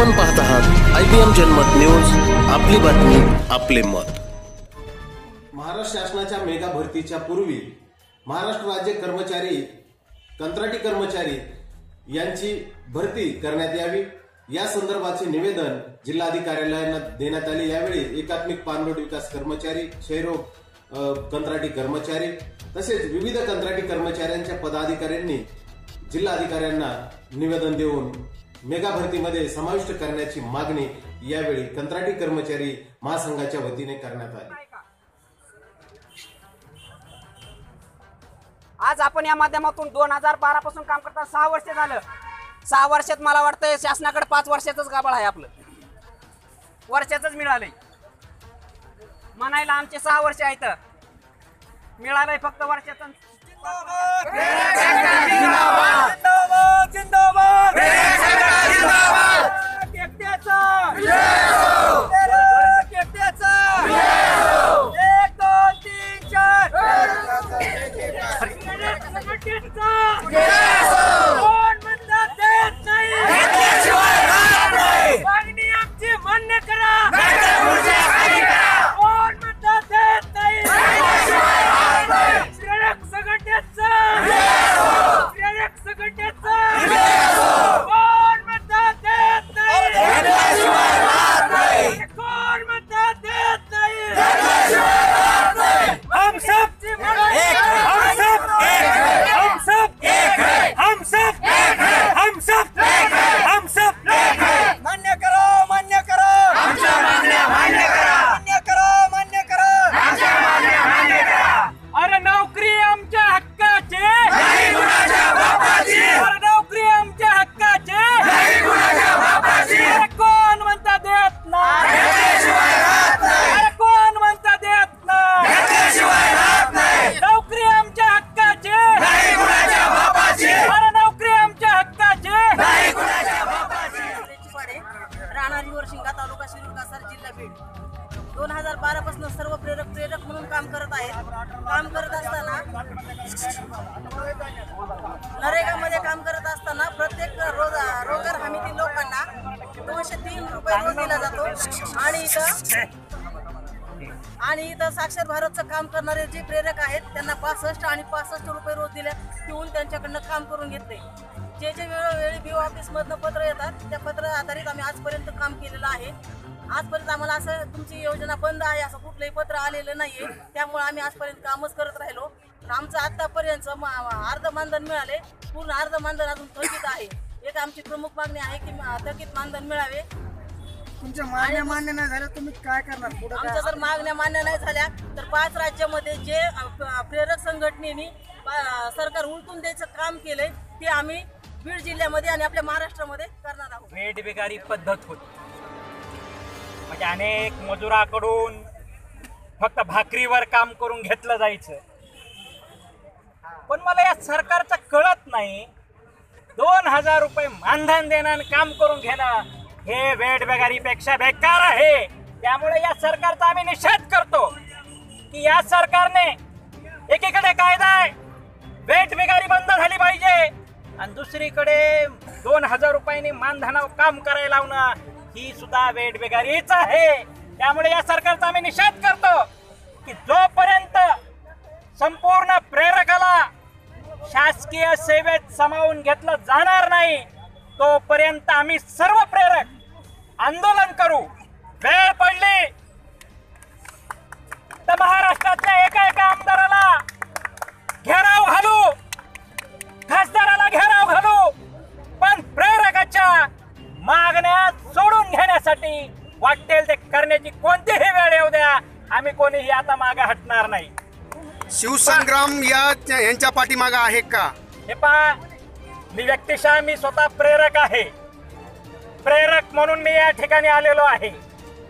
आपण पाहत आहात I B M Janmat news आपली बातमी आपले मत. महाराष्ट्र शासनाच्या मेगा भरतीच्या पूर्वी महाराष्ट्र राज्य कर्मचारी कंत्राटी कर्मचारी यांची भरती करण्यात यावी. या संदर्भाचे निवेदन जिल्हाधिकाऱ्यालयांना देण्यात आले. यावेळी एकात्मिक पाणलोट विकास कर्मचारी क्षयरोग कंत्राटी कर्मचारी तसेच विविध कंत्राटी कर्मचाऱ्यांच्या पदाधिकाऱ्यांनी जिल्हाधिकाऱ्यांना निवेदन देऊन मेगा भरतीमध्ये समाविष्ट करण्याची मागणी यावेळी कंत्राटी कर्मचारी महासंघाच्या वतीने करण्यात आली. आज आपण या माध्यमातून दोन हजार बारा पासून काम करता सहा वर्ष झालं. सहा वर्षात मला वाटतं शासनाकडे पाच वर्षाचंच गाबळ आहे आपलं. वर्षाचंच मिळालंय. म्हणायला आमचे सहा वर्ष आहेत. मिळालंय फक्त वर्षाचं. दोन हजार बारा पासून सर्व प्रेरक प्रेरक म्हणून काम करत आहेत. काम करत असताना नरेगामध्ये काम करत असताना प्रत्येक रोज रोजगार हमीतील लोकांना दोनशे तीन रुपये रोज दिला जातो. आणि इथं आणि इथं साक्षर भारतचं काम करणारे जे प्रेरक आहेत त्यांना पासष्ट आणि पासष्ट रुपये रोज दिले ठेवून त्यांच्याकडनं काम करून घेतले. जे जे वेळोवेळी बी ऑफिसमधनं पत्र येतात त्या पत्र आधारित आम्ही आजपर्यंत काम केलेलं आहे. आजपर्यंत आम्हाला असं तुमची योजना बंद आहे असं कुठलंही पत्र आलेलं नाहीये. त्यामुळे आम्ही आजपर्यंत कामच करत राहिलो. तर आमचं आतापर्यंत अर्ध मानधन मिळाले. पूर्ण अर्ध मानधन अजून थकीत आहे. एक आमची प्रमुख मागणी आहे की थकीत मानधन मिळावे. तुमच्या मान्य मान्य नाही झालं तुम्ही काय करणार? पुढे आमच्या जर मागण्या मान्य नाही झाल्या तर पाच राज्यामध्ये जे प्रेरक संघटनेने सरकार उलटून द्यायचं काम केलंय ते आम्ही बीड जिल्ह्यामध्ये आणि आपल्या महाराष्ट्रामध्ये करणार आहोत. वेठबिगारी पद्धत होती. अनेक मजुराकडून फक्त भाकरीवर काम करून घेतलं जायचं. पण मला या सरकारचं कळत नाही दोन हजार रुपये मानधन देणं आणि काम करून घेणं हे वेडबेगारीपेक्षा बेकार आहे. त्यामुळे या सरकारचा आम्ही निषेध करतो की या सरकारने एकीकडे कायदा आहे वेठबिगारी बंद झाली पाहिजे. आणि दुसरीकडे दोन हजार रुपयांनी मानधनावर काम करायला लावणं ही सुद्धा वेटबेगारीच आहे. त्यामुळे या सरकारचा आम्ही निषेध करतो की जोपर्यंत संपूर्ण प्रेरकाला शासकीय सेवेत सामावून घेतलं जाणार नाही तोपर्यंत आम्ही सर्व प्रेरक आंदोलन करू. वेळ पडली. तर महाराष्ट्रातल्या एका एका आमदार आम्ही कोणीही आता मागे हटणार नाही. शिवसंग्राम या यांच्या पाठीमागा आहे का? हे पहा मी व्यक्तिशः मी स्वतः प्रेरक आहे. प्रेरक म्हणून मी या ठिकाणी आलेलो आहे.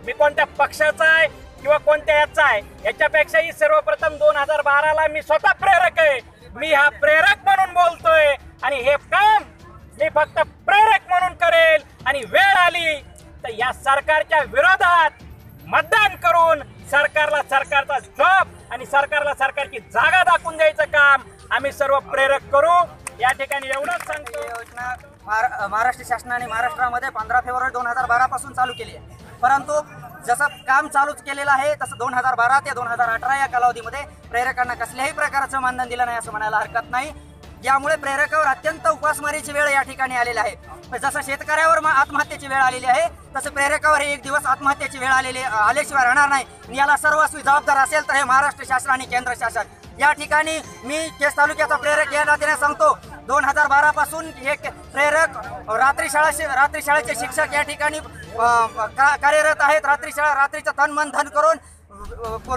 मी कोणत्या पक्षाचा आहे किंवा कोणत्या याचा आहे याच्यापेक्षाही सर्वप्रथम दोन हजार बाराला मी स्वतः प्रेरक आहे. मी हा प्रेरक म्हणून बोलतोय आणि हे काम मी फक्त प्रेरक म्हणून करेल आणि वेळ आली तर या सरकारच्या विरोधात मतदान करून सरकारला सरकारचा जॉब आणि सरकारला सरकारची जागा दाखवून द्यायचं काम आम्ही सर्व प्रेरक करू. या ठिकाणी एवढंच सांगतो. योजना महारा- महाराष्ट्र शासनाने महाराष्ट्रामध्ये पंधरा फेब्रुवारी दोन हजार बारापासून चालू केली आहे. परंतु जसं काम चालूच केलेलं आहे तसं दोन हजार बारा ते दोन हजार अठरा या कालावधीमध्ये प्रेरकांना कसल्याही प्रकारचं मानधन दिलं नाही असं म्हणायला हरकत नाही. यामुळे प्रेरकावर अत्यंत उपासमारीची वेळ या ठिकाणी आलेली आहे. जसं शेतकऱ्यावर आत्महत्येची वेळ आलेली आहे तसं प्रेरकावर एक दिवस आत्महत्येची वेळ आलेली आल्याशिवाय राहणार नाही. याला सर्वस्वी जबाबदार असेल तर हे महाराष्ट्र शासन आणि केंद्र शासन. या ठिकाणी मी केस तालुक्याचा प्रेरक या नात्याने सांगतो. दोन हजार बारा पासून हे प्रेरक रात्री शाळा शि- रात्री शाळेचे शिक्षक या ठिकाणी का- कार्यरत आहेत. रात्री शाळा रात्रीचं तन मन धन करून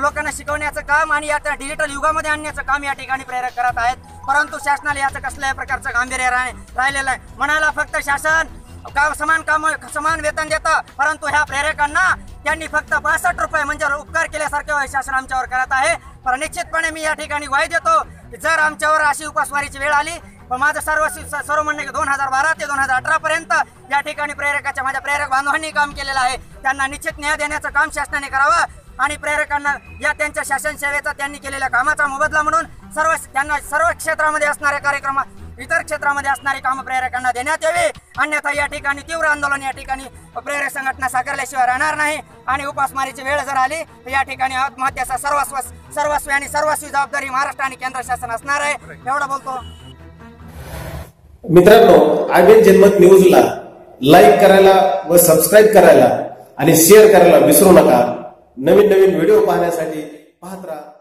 लोकांना शिकवण्याचं काम आणि या त्या डिजिटल युगामध्ये आणण्याचं काम या ठिकाणी प्रेरक करत आहेत. परंतु शासनाला याचं कसल्याही प्रकारचं गांभीर्य राहिलेलं आहे म्हणायला फक्त शासन काम समान काम समान वेतन देतं परंतु ह्या प्रेरकांना त्यांनी फक्त पासष्ट रुपये म्हणजे उपकार केल्यासारखे शासन आमच्यावर करत आहे. पण निश्चितपणे मी या ठिकाणी ग्वाही देतो की जर आमच्यावर अशी उपासवारीची वेळ आली पण माझं सर्व सर्व म्हणणं दोन हजार बारा ते दोन हजार अठरा पर्यंत या ठिकाणी प्रेरकाच्या माझ्या प्रेरक बांधवांनी काम केलेलं आहे. त्यांना निश्चित न्याय देण्याचं काम शासनाने करावं. आणि प्रेरकांना या त्यांच्या शासन सेवेचा त्यांनी केलेल्या कामाचा मोबदला म्हणून सर्व त्यांना सर्व क्षेत्रामध्ये असणाऱ्या कार्यक्रम इतर क्षेत्रामध्ये असणारी कामं प्रेरकांना देण्यात यावी. अन्यथा या ठिकाणी तीव्र आंदोलन या ठिकाणी प्रेरक संघटना साकारल्याशिवाय राहणार नाही. आणि उपासमारीची वेळ जर आली तर या ठिकाणी आत्महत्याचा सर्वस्व सर्वस्वी आणि सर्वस्वी जबाबदारी महाराष्ट्र आणि केंद्र शासन असणार आहे. एवढं बोलतो. मित्रांनो आय जनमत न्यूजला लाईक करायला व सबस्क्राईब करायला आणि शेअर करायला विसरू नका. नवीन नवीन व्हिडिओ पाहण्यासाठी पाहत राहा.